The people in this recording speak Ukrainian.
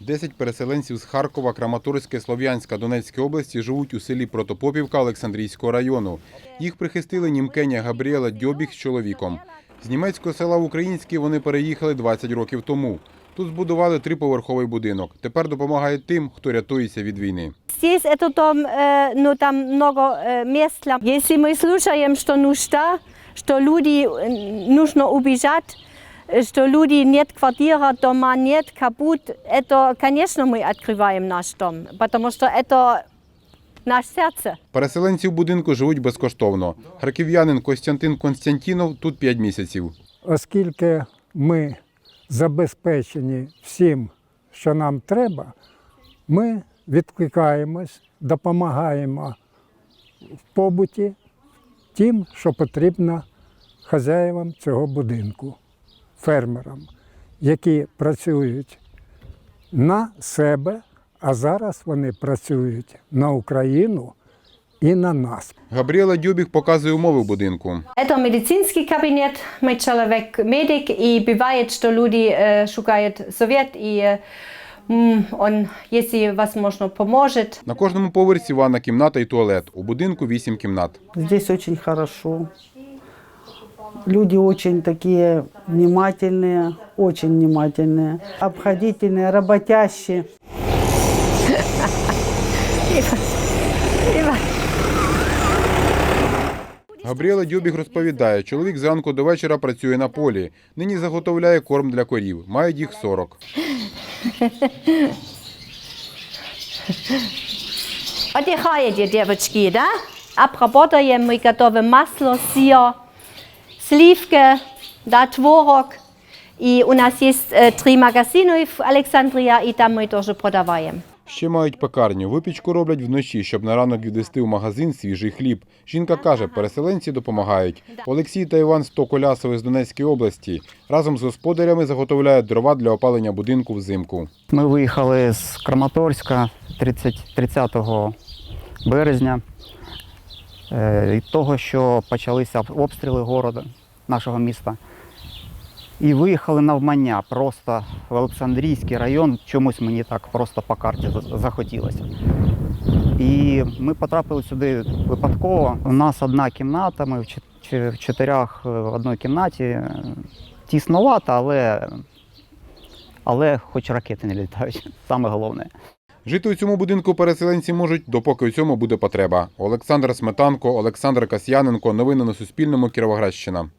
Десять переселенців з Харкова, Краматорська, Слов'янська, Донецької області живуть у селі Протопопівка Олександрійського району. Їх прихистили німкеня Габріела Дьобіг з чоловіком. З німецького села в Українське вони переїхали 20 років тому. Тут збудували триповерховий будинок. Тепер допомагають тим, хто рятується від війни. Здесь этот дом, э, ну там много э, мест. для- Если мы слушаем, что нужда, что люди э, нужно убежать, э, что люди нет квартира, дома нет, капут, это, конечно, мы открываем наш дом, потому что это наше сердце. Переселенці в будинку живуть безкоштовно. Харків'янин Костянтин Константінов тут 5 місяців. оскільки ми забезпечені всім, що нам треба, ми відкликаємось, допомагаємо в побуті тим, що потрібно хазяївам цього будинку, фермерам, які працюють на себе, а зараз вони працюють на Україну і на нас. Габріела Дьобіг показує умови в будинку. Это медицинский кабинет, мы человек медик и бывает, что люди э, шукают совет и э, м, он, если возможно, поможет. На кожному поверсі ванна кімната і туалет. У будинку 8 кімнат. Здесь очень хорошо. Люди очень такие внимательные, очень внимательные, обходительные, работящие. Габріела Дьобіг розповідає, чоловік зранку до вечора працює на полі. Нині заготовляє корм для корів. Мають їх 40. Отдыхаете, девочки, да? Обработаем мы готовим масло, сыр, сливки, да, творог. И у нас э, три магазина в Александрия, и там мы тоже продаваем. Ще мають пекарню. Випічку роблять вночі, щоб на ранок відвести в магазин свіжий хліб. Жінка каже, переселенці допомагають. Олексій та Іван Стоколясови з Донецької області разом з господарями заготовляють дрова для опалення будинку взимку. Ми виїхали з Краматорська 30, 30 березня е, від того, що почалися обстріли города, нашого міста. І виїхали навмання просто в Олександрійський район. Чомусь мені так просто по карті захотілося. І ми потрапили сюди випадково. У нас одна кімната, ми в чот- в чотирьох е, в одній кімнаті. Тісновато, але, але хоч ракети не літають. Саме головне. Жити у цьому будинку переселенці можуть, допоки у цьому буде потреба. Олександр Сметанко, Олександр Касьяненко. Новини на Суспільному. Кіровоградщина.